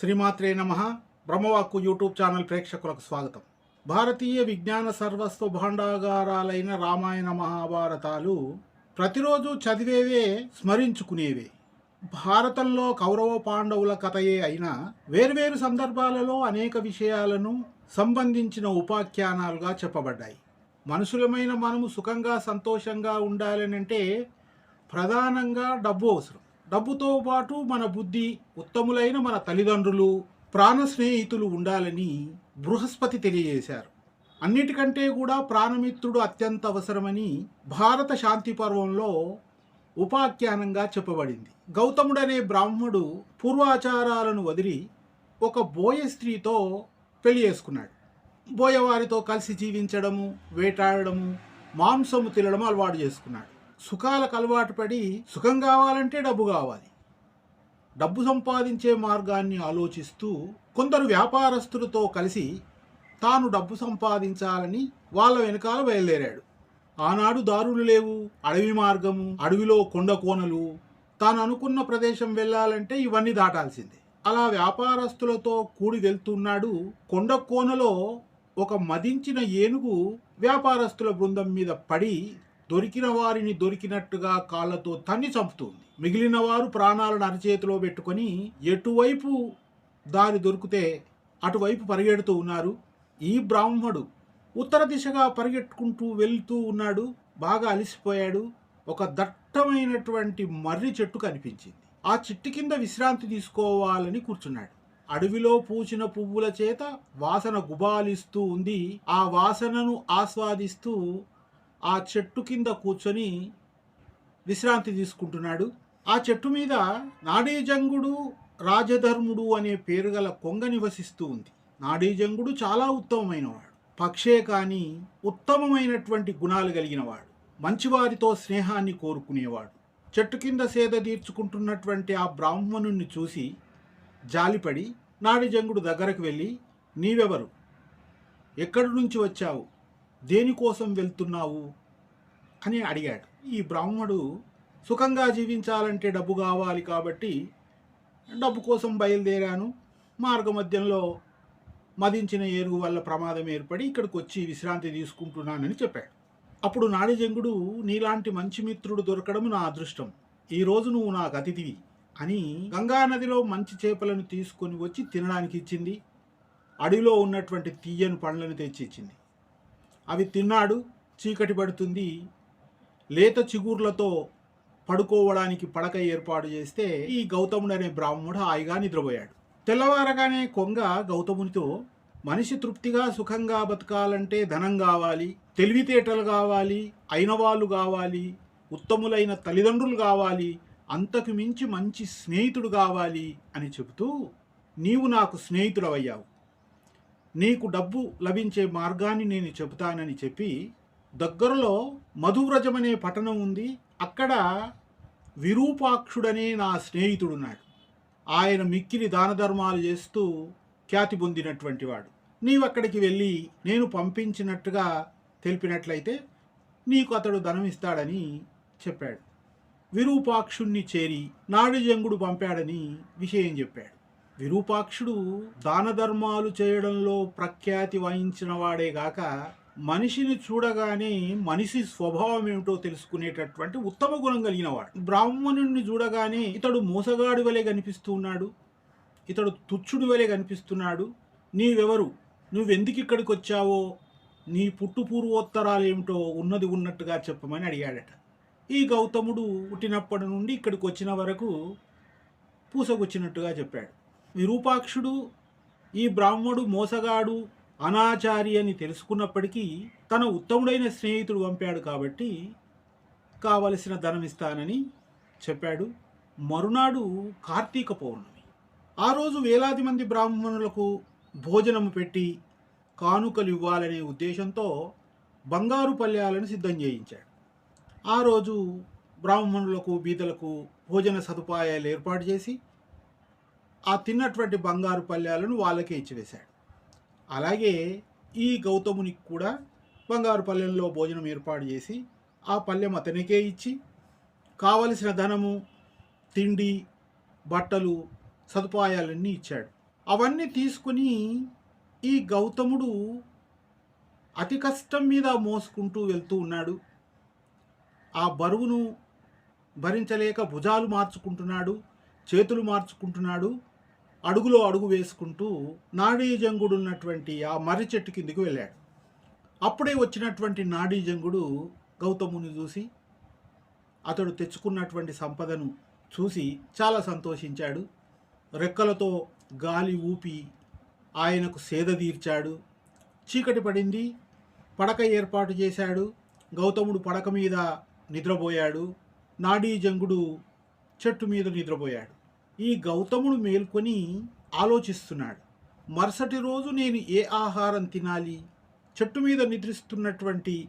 శ్రీమాత్రే నమ. బ్రహ్మవాక్కు YouTube channel ప్రేక్షకులకు స్వాగతం. భారతీయ విజ్ఞాన సర్వస్వ భాండాగారాలైన రామాయణ మహాభారతాలు ప్రతిరోజు చదివేవే స్మరించుకునేవే. భారతంలో కౌరవ పాండవుల కథయే అయినా వేర్వేరు సందర్భాలలో అనేక విషయాలను సంబంధించిన ఉపాఖ్యానాలుగా చెప్పబడ్డాయి. మనుషులమైన మనము సుఖంగా సంతోషంగా ఉండాలనంటే ప్రధానంగా డబ్బు అవసరం. డబ్బుతో పాటు మన బుద్ధి ఉత్తములైన మన తల్లిదండ్రులు ప్రాణ స్నేహితులు ఉండాలని బృహస్పతి తెలియజేశారు. అన్నిటికంటే కూడా ప్రాణమిత్రుడు అత్యంత అవసరమని భారత శాంతి పర్వంలో ఉపాఖ్యానంగా చెప్పబడింది. గౌతముడనే బ్రాహ్మడు పూర్వాచారాలను వదిలి ఒక బోయ స్త్రీతో పెళ్ళి చేసుకున్నాడు. బోయవారితో కలిసి జీవించడము వేటాడడము మాంసము తినడం అలవాటు చేసుకున్నాడు. సుఖాలకు అలవాటు పడి సుఖం కావాలంటే డబ్బు కావాలి. డబ్బు సంపాదించే మార్గాన్ని ఆలోచిస్తూ కొందరు వ్యాపారస్తులతో కలిసి తాను డబ్బు సంపాదించాలని వాళ్ళ వెనకాల బయలుదేరాడు. ఆనాడు దారులు లేవు. అడవి మార్గము అడవిలో కొండ కోనలు. తాను అనుకున్న ప్రదేశం వెళ్ళాలంటే ఇవన్నీ దాటాల్సిందే. అలా వ్యాపారస్తులతో కూడి వెళ్తున్నాడు కొండ కోనలో ఒక మదించిన ఏనుగు వ్యాపారస్తుల బృందం మీద పడి దొరికిన వారిని దొరికినట్టుగా కాళ్ళతో తన్ని చంపుతుంది. మిగిలిన వారు ప్రాణాలను అరచేతిలో పెట్టుకొని ఎటువైపు దారి దొరికితే అటువైపు పరిగెడుతూ ఉన్నారు. ఈ బ్రాహ్మడు ఉత్తర దిశగా పరిగెట్టుకుంటూ వెళ్తూ ఉన్నాడు. బాగా అలసిపోయాడు. ఒక దట్టమైనటువంటి మర్రి చెట్టు కనిపించింది. ఆ చెట్టు కింద విశ్రాంతి తీసుకోవాలని కూర్చున్నాడు. అడవిలో పూచిన పువ్వుల చేత వాసన గుబాలిస్తూ ఉంది. ఆ వాసనను ఆస్వాదిస్తూ ఆ చెట్టు కింద కూర్చొని విశ్రాంతి తీసుకుంటున్నాడు. ఆ చెట్టు మీద నాడీజంగుడు రాజధర్ముడు అనే పేరు గల కొంగ నివసిస్తూ ఉంది. నాడీజంగుడు చాలా ఉత్తమమైనవాడు. పక్షే కానీ ఉత్తమమైనటువంటి గుణాలు కలిగినవాడు. మంచివారితో స్నేహాన్ని కోరుకునేవాడు. చెట్టు కింద సేద తీర్చుకుంటున్నటువంటి ఆ బ్రాహ్మణుణ్ణి చూసి జాలిపడి నాడిజంగుడు దగ్గరకు వెళ్ళి నీవెవరు? ఎక్కడి నుంచి వచ్చావు? దేనికోసం వెళ్తున్నావు? అని అడిగాడు. ఈ బ్రాహ్మడు సుఖంగా జీవించాలంటే డబ్బు కావాలి కాబట్టి డబ్బు కోసం బయలుదేరాను. మార్గమధ్యంలో మదించిన ఏరుగు వల్ల ప్రమాదం ఏర్పడి ఇక్కడికి వచ్చి విశ్రాంతి తీసుకుంటున్నానని చెప్పాడు. అప్పుడు నాడిజంగుడు నీలాంటి మంచి మిత్రుడు దొరకడం నా అదృష్టం. ఈరోజు నువ్వు నాకు అతిథివి అని గంగా నదిలో మంచి చేపలను తీసుకొని వచ్చి తినడానికి ఇచ్చింది. అడవిలో ఉన్నటువంటి తీయని పండ్లను తెచ్చి ఇచ్చింది. అవి తిన్నాడు చీకటి పడుతుంది. లేత చిగుర్లతో పడుకోవడానికి పడక ఏర్పాటు చేస్తే ఈ గౌతముడు అనే బ్రాహ్మణుడు హాయిగా నిద్రపోయాడు. తెల్లవారగానే కొంగ గౌతమునితో మనిషి తృప్తిగా సుఖంగా బతకాలంటే ధనం కావాలి తెలివితేటలు కావాలి అయిన వాళ్ళు కావాలి ఉత్తములైన తల్లిదండ్రులు కావాలి అంతకు మించి మంచి స్నేహితుడు కావాలి అని చెబుతూ నీవు నాకు స్నేహితుడవయ్యావు. నీకు డబ్బు లభించే మార్గాన్ని నేను చెబుతానని చెప్పి దగ్గరలో మధువ్రజమనే పట్టణం ఉంది. అక్కడ విరూపాక్షుడనే నా స్నేహితుడున్నాడు. ఆయన మిక్కిలి దాన ధర్మాలు చేస్తూ ఖ్యాతి పొందినటువంటి వాడు. నీవు అక్కడికి వెళ్ళి నేను పంపించినట్టుగా తెలిపినట్లయితే నీకు అతడు ధనం ఇస్తాడని చెప్పాడు. విరూపాక్షుణ్ణి చేరి నాడిజంగుడు పంపాడని విషయం చెప్పాడు. విరూపాక్షుడు దాన ధర్మాలు చేయడంలో ప్రఖ్యాతి వహించిన వాడేగాక మనిషిని చూడగానే మనిషి స్వభావం ఏమిటో తెలుసుకునేటటువంటి ఉత్తమ గుణం కలిగినవాడు. బ్రాహ్మణుణ్ణి చూడగానే ఇతడు మోసగాడు వలె కనిపిస్తూ ఉన్నాడు ఇతడు తుచ్చుడు వలె కనిపిస్తున్నాడు. నీవెవరు? నువ్వెందుకు ఇక్కడికి వచ్చావో? నీ పుట్టు పూర్వోత్తరాలు ఏమిటో ఉన్నది ఉన్నట్టుగా చెప్పమని అడిగాడట. ఈ గౌతముడు పుట్టినప్పటి నుండి ఇక్కడికి వచ్చిన వరకు పూసకొచ్చినట్టుగా చెప్పాడు. విరూపాక్షుడు ఈ బ్రాహ్మడు మోసగాడు అనాచారి అని తెలుసుకున్నప్పటికీ తన ఉత్తముడైన స్నేహితుడు పంపాడు కాబట్టి కావలసిన ధనం ఇస్తానని చెప్పాడు. మరునాడు కార్తీక పౌర్ణమి. ఆ రోజు వేలాది మంది బ్రాహ్మణులకు భోజనము పెట్టి కానుకలు ఇవ్వాలనే ఉద్దేశంతో బంగారు పళ్ళ్యాలను సిద్ధం చేయించాడు. ఆ రోజు బ్రాహ్మణులకు బీదలకు భోజన సదుపాయాలు ఏర్పాటు చేసి ఆ తిన్నటువంటి బంగారు పల్లెలను వాళ్ళకే ఇచ్చివేశాడు. అలాగే ఈ గౌతమునికి కూడా బంగారు పల్లెల్లో భోజనం ఏర్పాటు చేసి ఆ పల్లెం అతనికే ఇచ్చి కావలసిన ధనము తిండి బట్టలు సదుపాయాలన్నీ ఇచ్చాడు. అవన్నీ తీసుకుని ఈ గౌతముడు అతి కష్టం మీద మోసుకుంటూ వెళ్తూ ఉన్నాడు. ఆ బరువును భరించలేక భుజాలు మార్చుకుంటున్నాడు చేతులు మార్చుకుంటున్నాడు అడుగులో అడుగు వేసుకుంటూ నాడీజంగుడు ఉన్నటువంటి ఆ మర్రి చెట్టు కిందికి వెళ్ళాడు. అప్పుడే వచ్చినటువంటి నాడీజంగుడు గౌతముని చూసి అతడు తెచ్చుకున్నటువంటి సంపదను చూసి చాలా సంతోషించాడు. రెక్కలతో గాలి ఊపి ఆయనకు సేద తీర్చాడు. చీకటి పడింది. పడక ఏర్పాటు చేశాడు. గౌతముడు పడక మీద నిద్రపోయాడు. నాడీజంగుడు చెట్టు మీద నిద్రపోయాడు. ఈ గౌతముడు మేల్కొని ఆలోచిస్తున్నాడు. మరుసటి రోజు నేను ఏ ఆహారం తినాలి? చెట్టు మీద నిద్రిస్తున్నటువంటి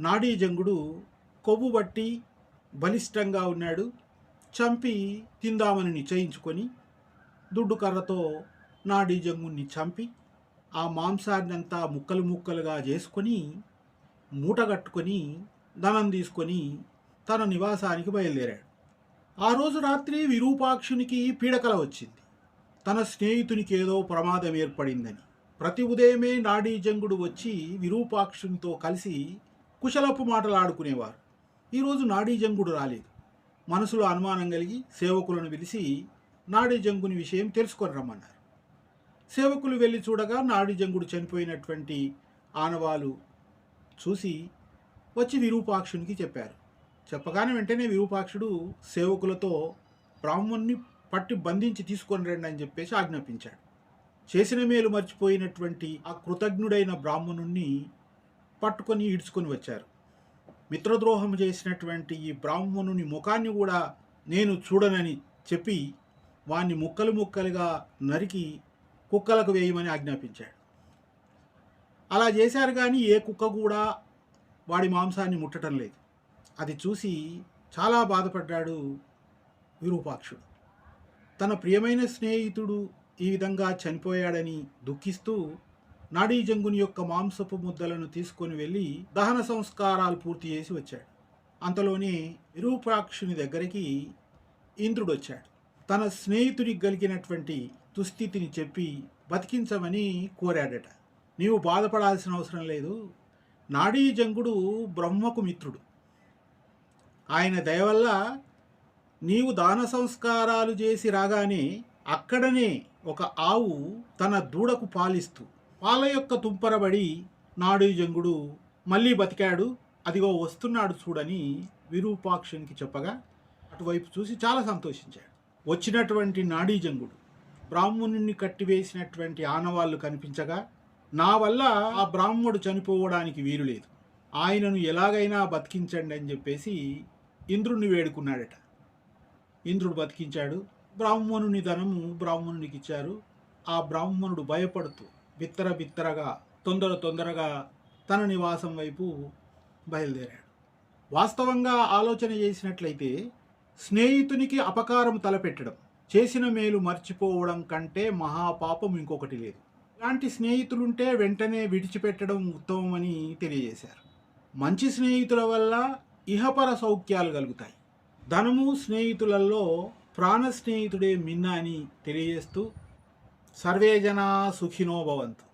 నాడీజంగుడు కొవ్వు బట్టి బలిష్టంగా ఉన్నాడు. చంపి తిందామని నిశ్చయించుకొని దుడ్డు కర్రతో నాడీజంగుని చంపి ఆ మాంసాన్నంతా ముక్కలు ముక్కలుగా చేసుకొని మూటగట్టుకొని ధనం తీసుకొని తన నివాసానికి బయలుదేరాడు. ఆ రోజు రాత్రి విరూపాక్షునికి పీడకల వచ్చింది. తన స్నేహితునికి ఏదో ప్రమాదం ఏర్పడిందని. ప్రతి ఉదయమే నాడీజంగుడు వచ్చి విరూపాక్షునితో కలిసి కుశలపు మాటలాడుకునేవారు. ఈరోజు నాడీజంగుడు రాలేదు. మనసులో అనుమానం కలిగి సేవకులను పిలిచి నాడీజంగుని విషయం తెలుసుకొని రమ్మన్నారు. సేవకులు వెళ్ళి చూడగా నాడీజంగుడు చనిపోయినటువంటి ఆనవాలు చూసి వచ్చి విరూపాక్షునికి చెప్పారు. చెప్పగానే వెంటనే విరూపాక్షుడు సేవకులతో బ్రాహ్మణ్ణి పట్టి బంధించి తీసుకొని రండి అని చెప్పేసి ఆజ్ఞాపించాడు. చేసిన మేలు మర్చిపోయినటువంటి ఆ కృతజ్ఞుడైన బ్రాహ్మణుణ్ణి పట్టుకొని ఈడ్చుకొని వచ్చారు. మిత్రద్రోహం చేసినటువంటి ఈ బ్రాహ్మణుని ముఖాన్ని కూడా నేను చూడనని చెప్పి వాణ్ణి ముక్కలు ముక్కలుగా నరికి కుక్కలకు వేయమని ఆజ్ఞాపించాడు. అలా చేశారు కానీ ఏ కుక్క కూడా వాడి మాంసాన్ని ముట్టడం లేదు. అది చూసి చాలా బాధపడ్డాడు విరూపాక్షుడు. తన ప్రియమైన స్నేహితుడు ఈ విధంగా చనిపోయాడని దుఃఖిస్తూ నాడీజంగుని యొక్క మాంసపు ముద్దలను తీసుకొని వెళ్ళి దహన సంస్కారాలు పూర్తి చేసి వచ్చాడు. అంతలోనే విరూపాక్షుని దగ్గరికి ఇంద్రుడు వచ్చాడు తన స్నేహితుడికి కలిగినటువంటి దుస్థితిని చెప్పి బతికించమని కోరాడట. నీవు బాధపడాల్సిన అవసరం లేదు. నాడీజంగుడు బ్రహ్మకు మిత్రుడు. ఆయన దయవల్ల నీవు దాన సంస్కారాలు చేసి రాగానే అక్కడనే ఒక ఆవు తన దూడకు పాలిస్తూ పాల యొక్క తుంపరబడి నాడీజంగుడు మళ్ళీ బతికాడు అదిగో వస్తున్నాడు చూడని విరూపాక్షునికి చెప్పగా అటువైపు చూసి చాలా సంతోషించాడు. వచ్చినటువంటి నాడీజంగుడు బ్రాహ్మణుణ్ణి కట్టివేసినటువంటి ఆనవాళ్ళు కనిపించగా నా వల్ల ఆ బ్రాహ్మడు చనిపోవడానికి వీలు లేదు. ఆయనను ఎలాగైనా బతికించండి అని చెప్పేసి ఇంద్రుణ్ణి వేడుకున్నాడట. ఇంద్రుడు బతికించాడు. బ్రాహ్మణుని ధనము బ్రాహ్మణునికి ఇచ్చారు. ఆ బ్రాహ్మణుడు భయపడుతూ బిత్తర బిత్తరగా తొందర తొందరగా తన నివాసం వైపు బయలుదేరాడు. వాస్తవంగా ఆలోచన చేసినట్లయితే స్నేహితునికి అపకారం తలపెట్టడం చేసిన మేలు మర్చిపోవడం కంటే మహాపాపం ఇంకొకటి లేదు. ఇలాంటి స్నేహితులుంటే వెంటనే విడిచిపెట్టడం ఉత్తమమని తెలియజేశారు. మంచి స్నేహితుల వల్ల ఇహపర సౌఖ్యాలు కలుగుతాయి. ధనము స్నేహితులలో ప్రాణ స్నేహితుడే మిన్న అని తెలియజేస్తూ సర్వే జనా సుఖినో భవంతు.